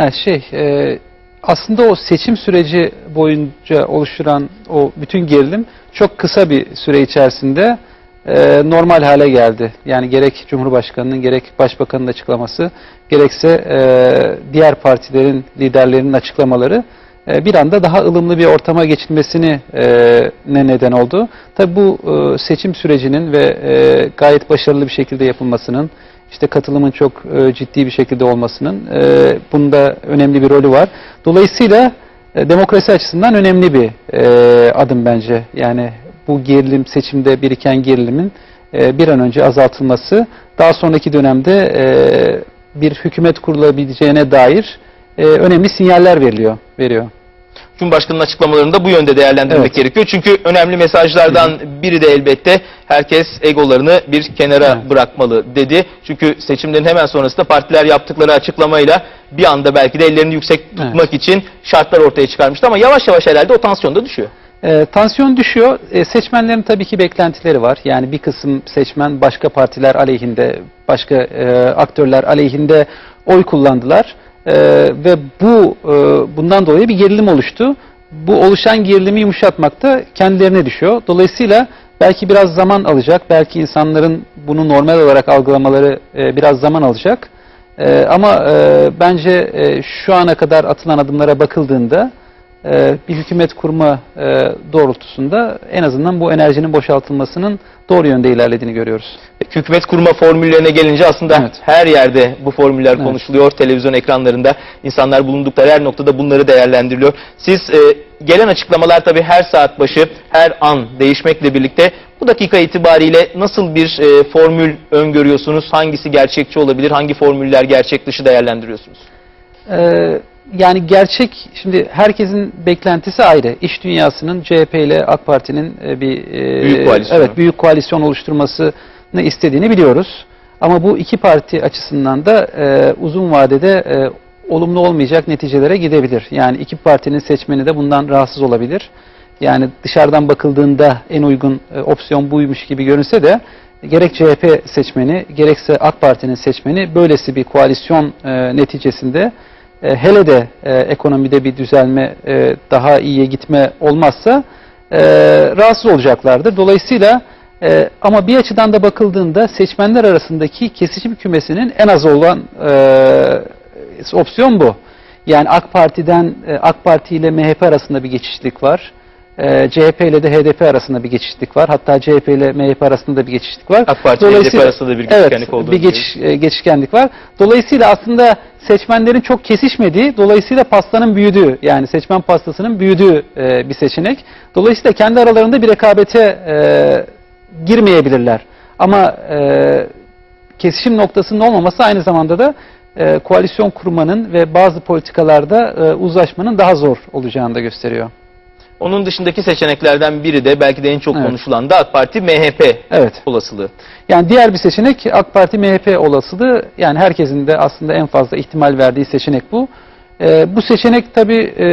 Ha, şey, e, aslında o seçim süreci boyunca oluşturan o bütün gerilim çok kısa bir süre içerisinde e, normal hale geldi. Yani gerek Cumhurbaşkanı'nın gerek Başbakan'ın açıklaması gerekse e, diğer partilerin liderlerinin açıklamaları e, bir anda daha ılımlı bir ortama geçilmesini e, ne neden oldu. Tabi bu e, seçim sürecinin ve e, gayet başarılı bir şekilde yapılmasının işte katılımın çok e, ciddi bir şekilde olmasının e, bunda önemli bir rolü var. Dolayısıyla e, demokrasi açısından önemli bir e, adım bence. Yani bu gerilim seçimde biriken gerilimin e, bir an önce azaltılması daha sonraki dönemde e, bir hükümet kurulabileceğine dair e, önemli sinyaller veriliyor. veriyor. Cumhurbaşkanı'nın açıklamalarını da bu yönde değerlendirmek Evet. gerekiyor. Çünkü önemli mesajlardan biri de elbette herkes egolarını bir kenara Evet. bırakmalı dedi. Çünkü seçimlerin hemen sonrasında partiler yaptıkları açıklamayla bir anda belki de ellerini yüksek tutmak için şartlar ortaya çıkarmıştı. Ama yavaş yavaş herhalde o tansiyon da düşüyor. E, tansiyon düşüyor. E, seçmenlerin tabii ki beklentileri var. Yani bir kısım seçmen başka partiler aleyhinde, başka e, aktörler aleyhinde oy kullandılar. E, ve bu e, bundan dolayı bir gerilim oluştu. Bu oluşan gerilimi yumuşatmak da kendilerine düşüyor. Dolayısıyla belki biraz zaman alacak. Belki insanların bunu normal olarak algılamaları e, biraz zaman alacak. E, ama e, bence e, şu ana kadar atılan adımlara bakıldığında bir hükümet kurma e, doğrultusunda en azından bu enerjinin boşaltılmasının doğru yönde ilerlediğini görüyoruz. Hükümet kurma formüllerine gelince aslında Evet. her yerde bu formüller Evet. konuşuluyor. Televizyon ekranlarında insanlar bulundukları her noktada bunları değerlendiriliyor. Siz e, gelen açıklamalar tabii her saat başı, her an değişmekle birlikte bu dakika itibariyle nasıl bir e, formül öngörüyorsunuz? Hangisi gerçekçi olabilir? Hangi formüller gerçek dışı değerlendiriyorsunuz? Ee, yani gerçek şimdi herkesin beklentisi ayrı. İş dünyasının CHP ile AK Parti'nin e, bir e, Büyük koalisyonu. evet büyük koalisyon oluşturmasını istediğini biliyoruz. Ama bu iki parti açısından da e, uzun vadede e, olumlu olmayacak neticelere gidebilir. Yani iki partinin seçmeni de bundan rahatsız olabilir. Yani dışarıdan bakıldığında en uygun e, opsiyon buymuş gibi görünse de gerek CHP seçmeni gerekse AK Parti'nin seçmeni böylesi bir koalisyon e, neticesinde e, hele de e, ekonomide bir düzelme, e, daha iyiye gitme olmazsa e, rahatsız olacaklardır. Dolayısıyla e, ama bir açıdan da bakıldığında seçmenler arasındaki kesişim kümesinin en az olan e, opsiyon bu. Yani AK Parti'den e, AK Parti ile MHP arasında bir geçişlik var. E, CHP ile de HDP arasında bir geçişlik var. Hatta CHP ile MHP arasında bir geçişlik var. AK Parti ile HDP arasında da bir geçişkenlik olduğunu bir geçiş, e, geçişkenlik var. Dolayısıyla aslında seçmenlerin çok kesişmediği, dolayısıyla pastanın büyüdüğü, yani seçmen pastasının büyüdüğü e, bir seçenek. Dolayısıyla kendi aralarında bir rekabete e, girmeyebilirler. Ama e, kesişim noktasının olmaması aynı zamanda da e, koalisyon kurmanın ve bazı politikalarda e, uzlaşmanın daha zor olacağını da gösteriyor. Onun dışındaki seçeneklerden biri de belki de en çok Evet. konuşulan da AK Parti MHP Evet. olasılığı. Yani diğer bir seçenek AK Parti MHP olasılığı. Yani herkesin de aslında en fazla ihtimal verdiği seçenek bu. Ee, bu seçenek tabii e,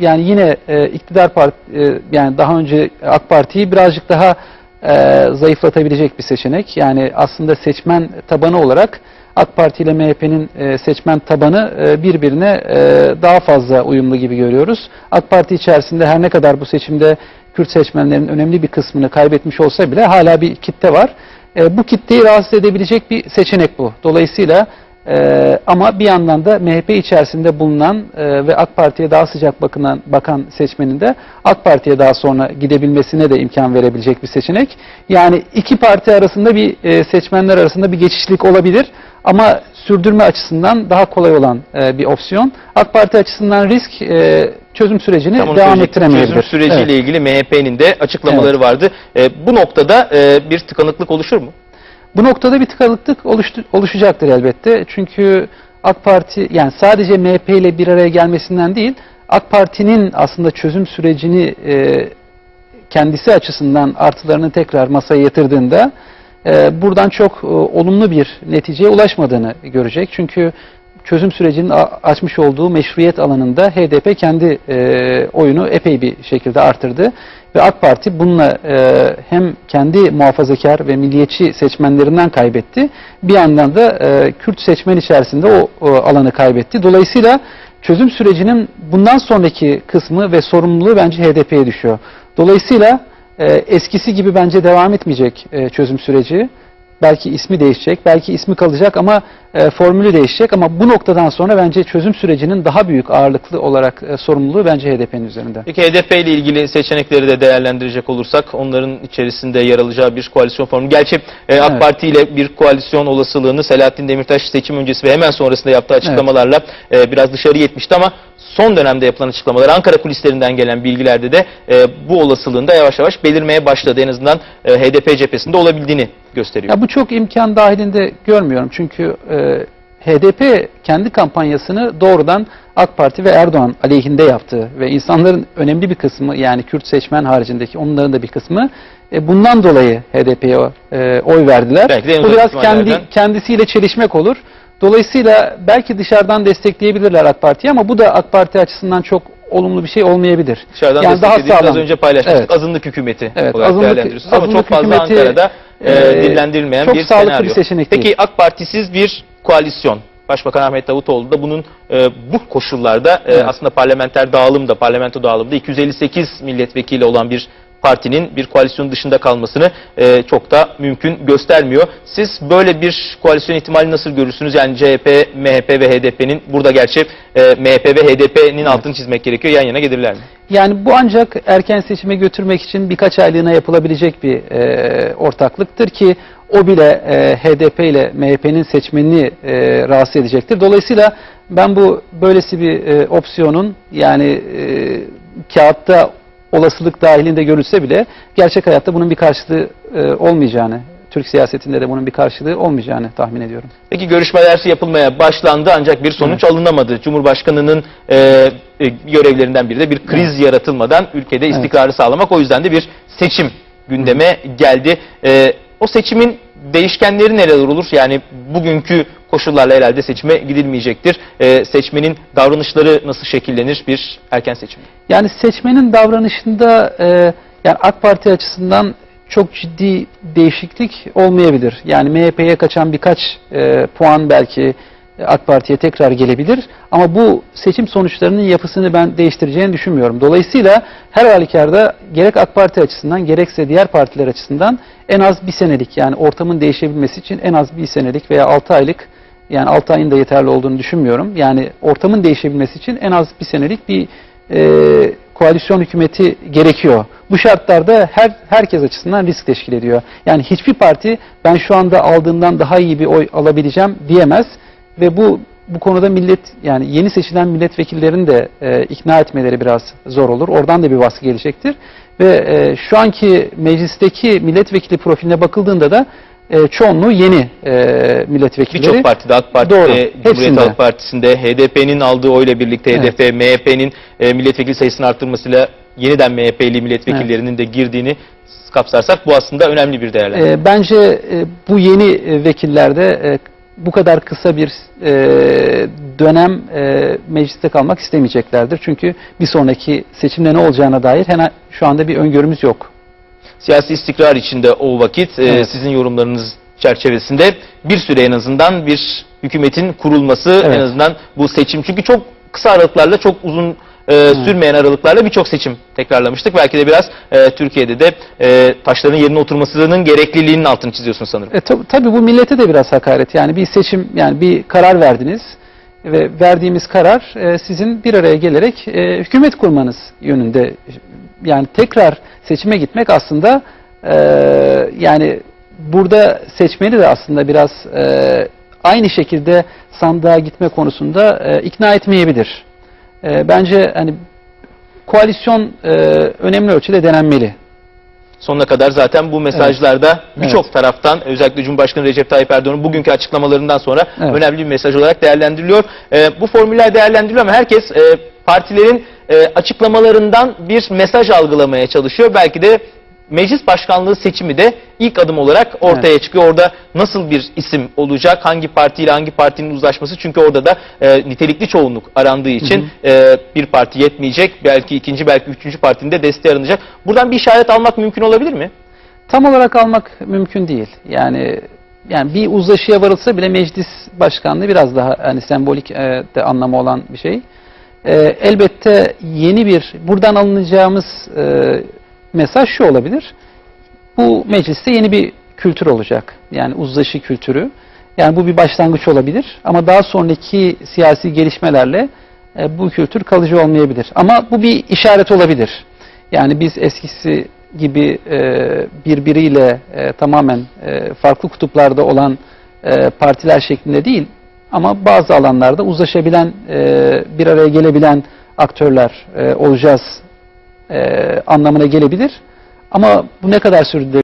yani yine e, iktidar parti e, yani daha önce AK Parti'yi birazcık daha e, zayıflatabilecek bir seçenek. Yani aslında seçmen tabanı olarak AK Parti ile MHP'nin e, seçmen tabanı e, birbirine e, daha fazla uyumlu gibi görüyoruz. AK Parti içerisinde her ne kadar bu seçimde Kürt seçmenlerin önemli bir kısmını kaybetmiş olsa bile hala bir kitle var. E, bu kitleyi rahatsız edebilecek bir seçenek bu. Dolayısıyla e, ama bir yandan da MHP içerisinde bulunan e, ve AK Parti'ye daha sıcak bakınan, bakan seçmenin de AK Parti'ye daha sonra gidebilmesine de imkan verebilecek bir seçenek. Yani iki parti arasında bir e, seçmenler arasında bir geçişlik olabilir ama sürdürme açısından daha kolay olan e, bir opsiyon. AK Parti açısından risk e, çözüm sürecini Tam devam ettiremeyebilir. Çözüm süreciyle Evet. ilgili MHP'nin de açıklamaları vardı. E, bu noktada e, bir tıkanıklık oluşur mu? Bu noktada bir tıkanıklık oluştu, oluşacaktır elbette. Çünkü AK Parti yani sadece MHP ile bir araya gelmesinden değil, AK Parti'nin aslında çözüm sürecini e, kendisi açısından artılarını tekrar masaya yatırdığında e, buradan çok e, olumlu bir neticeye ulaşmadığını görecek. Çünkü çözüm sürecinin açmış olduğu meşruiyet alanında HDP kendi e, oyunu epey bir şekilde artırdı. Ve AK Parti bununla e, hem kendi muhafazakar ve milliyetçi seçmenlerinden kaybetti. Bir yandan da e, Kürt seçmen içerisinde o, o alanı kaybetti. Dolayısıyla çözüm sürecinin bundan sonraki kısmı ve sorumluluğu bence HDP'ye düşüyor. Dolayısıyla e, eskisi gibi bence devam etmeyecek e, çözüm süreci. Belki ismi değişecek, belki ismi kalacak ama e, formülü değişecek. Ama bu noktadan sonra bence çözüm sürecinin daha büyük ağırlıklı olarak e, sorumluluğu bence HDP'nin üzerinde. Peki HDP ile ilgili seçenekleri de değerlendirecek olursak onların içerisinde yer alacağı bir koalisyon formu. Gerçi e, AK Evet. Parti ile bir koalisyon olasılığını Selahattin Demirtaş seçim öncesi ve hemen sonrasında yaptığı açıklamalarla e, biraz dışarı etmişti ama son dönemde yapılan açıklamalar Ankara kulislerinden gelen bilgilerde de e, bu olasılığın da yavaş yavaş belirmeye başladı. En azından e, HDP cephesinde olabildiğini gösteriyor. Ya bu çok imkan dahilinde görmüyorum. Çünkü e, HDP kendi kampanyasını doğrudan AK Parti ve Erdoğan aleyhinde yaptı ve insanların önemli bir kısmı yani Kürt seçmen haricindeki onların da bir kısmı e, bundan dolayı HDP'ye e, oy verdiler. Bu biraz kendi kendisiyle çelişmek olur. Dolayısıyla belki dışarıdan destekleyebilirler AK Parti'yi ama bu da AK Parti açısından çok olumlu bir şey olmayabilir. Dışarıdan yani daha desteklediğimiz az sağlam. önce paylaşmıştık. Evet. Azınlık hükümeti Evet, olarak azınlık- değerlendiriyorsunuz ama çok azınlık fazla hükümeti, Ankara'da e, dillendirilmeyen çok bir sağlıklı senaryo. bir seçenek Peki değil. AK Partisiz bir koalisyon. Başbakan Ahmet Davutoğlu da bunun e, bu koşullarda e, Evet. aslında parlamenter dağılımda, parlamento dağılımda 258 milletvekili olan bir partinin bir koalisyon dışında kalmasını e, çok da mümkün göstermiyor. Siz böyle bir koalisyon ihtimali nasıl görürsünüz? Yani CHP, MHP ve HDP'nin burada gerçi e, MHP ve HDP'nin altını çizmek gerekiyor. Yan yana gelirler mi? Yani bu ancak erken seçime götürmek için birkaç aylığına yapılabilecek bir e, ortaklıktır ki o bile e, HDP ile MHP'nin seçmenini e, rahatsız edecektir. Dolayısıyla ben bu böylesi bir e, opsiyonun yani e, kağıtta olasılık dahilinde görülse bile gerçek hayatta bunun bir karşılığı e, olmayacağını, Türk siyasetinde de bunun bir karşılığı olmayacağını tahmin ediyorum. Peki görüşmeler yapılmaya başlandı ancak bir sonuç alınamadı. Cumhurbaşkanının e, e, görevlerinden biri de bir kriz yaratılmadan ülkede istikrarı sağlamak. O yüzden de bir seçim gündeme geldi. E, o seçimin değişkenleri neler olur? Yani bugünkü koşullarla herhalde seçime gidilmeyecektir. E, seçmenin davranışları nasıl şekillenir bir erken seçim? Yani seçmenin davranışında e, yani AK Parti açısından çok ciddi değişiklik olmayabilir. Yani MHP'ye kaçan birkaç e, puan belki AK Parti'ye tekrar gelebilir. Ama bu seçim sonuçlarının yapısını ben değiştireceğini düşünmüyorum. Dolayısıyla her halükarda gerek AK Parti açısından gerekse diğer partiler açısından en az bir senelik yani ortamın değişebilmesi için en az bir senelik veya 6 aylık yani 6 ayın da yeterli olduğunu düşünmüyorum. Yani ortamın değişebilmesi için en az bir senelik bir e, koalisyon hükümeti gerekiyor. Bu şartlarda her herkes açısından risk teşkil ediyor. Yani hiçbir parti ben şu anda aldığımdan daha iyi bir oy alabileceğim diyemez ve bu bu konuda millet yani yeni seçilen milletvekillerini de e, ikna etmeleri biraz zor olur. Oradan da bir baskı gelecektir. Ve e, şu anki meclisteki milletvekili profiline bakıldığında da e, çoğunluğu yeni e, milletvekilleri. Birçok partide AK Parti'de, Doğru, Cumhuriyet hepsinde. Halk Partisi'nde, HDP'nin aldığı oyla birlikte Evet. HDP, MHP'nin e, milletvekili sayısını arttırmasıyla yeniden MHP'li milletvekillerinin de girdiğini kapsarsak bu aslında önemli bir değerlendirme. E, bence e, bu yeni vekillerde e, bu kadar kısa bir e, dönem e, mecliste kalmak istemeyeceklerdir. Çünkü bir sonraki seçimde ne olacağına dair hemen şu anda bir öngörümüz yok. Siyasi istikrar içinde o vakit e, Evet. sizin yorumlarınız çerçevesinde bir süre en azından bir hükümetin kurulması Evet. en azından bu seçim çünkü çok kısa aralıklarla çok uzun e, sürmeyen aralıklarla birçok seçim tekrarlamıştık. Belki de biraz e, Türkiye'de de e, taşların yerine oturmasının gerekliliğinin altını çiziyorsun sanırım. E, tab- tabii bu millete de biraz hakaret. Yani bir seçim, yani bir karar verdiniz ve verdiğimiz karar e, sizin bir araya gelerek e, hükümet kurmanız yönünde. Yani tekrar seçime gitmek aslında e, yani burada seçmeni de aslında biraz e, aynı şekilde sandığa gitme konusunda e, ikna etmeyebilir. E, bence hani koalisyon e, önemli ölçüde denenmeli. Sonuna kadar zaten bu mesajlarda birçok taraftan özellikle Cumhurbaşkanı Recep Tayyip Erdoğan'ın bugünkü açıklamalarından sonra Evet. önemli bir mesaj olarak değerlendiriliyor. Ee, bu formüller değerlendiriliyor ama herkes e, partilerin e, açıklamalarından bir mesaj algılamaya çalışıyor. Belki de meclis başkanlığı seçimi de ilk adım olarak ortaya çıkıyor. Orada nasıl bir isim olacak, hangi partiyle hangi partinin uzlaşması çünkü orada da e, nitelikli çoğunluk arandığı için e, bir parti yetmeyecek. Belki ikinci, belki üçüncü partinin de desteği aranacak. Buradan bir işaret almak mümkün olabilir mi? Tam olarak almak mümkün değil. Yani yani bir uzlaşıya varılsa bile meclis başkanlığı biraz daha hani sembolik e, de anlamı olan bir şey. E, elbette yeni bir buradan alınacağımız e, mesaj şu olabilir. Bu mecliste yeni bir kültür olacak. Yani uzlaşı kültürü. Yani bu bir başlangıç olabilir ama daha sonraki siyasi gelişmelerle e, bu kültür kalıcı olmayabilir. Ama bu bir işaret olabilir. Yani biz eskisi gibi e, birbiriyle e, tamamen e, farklı kutuplarda olan e, partiler şeklinde değil ama bazı alanlarda uzlaşabilen, e, bir araya gelebilen aktörler e, olacağız e, anlamına gelebilir. Ama bu ne kadar sürdürülebilir?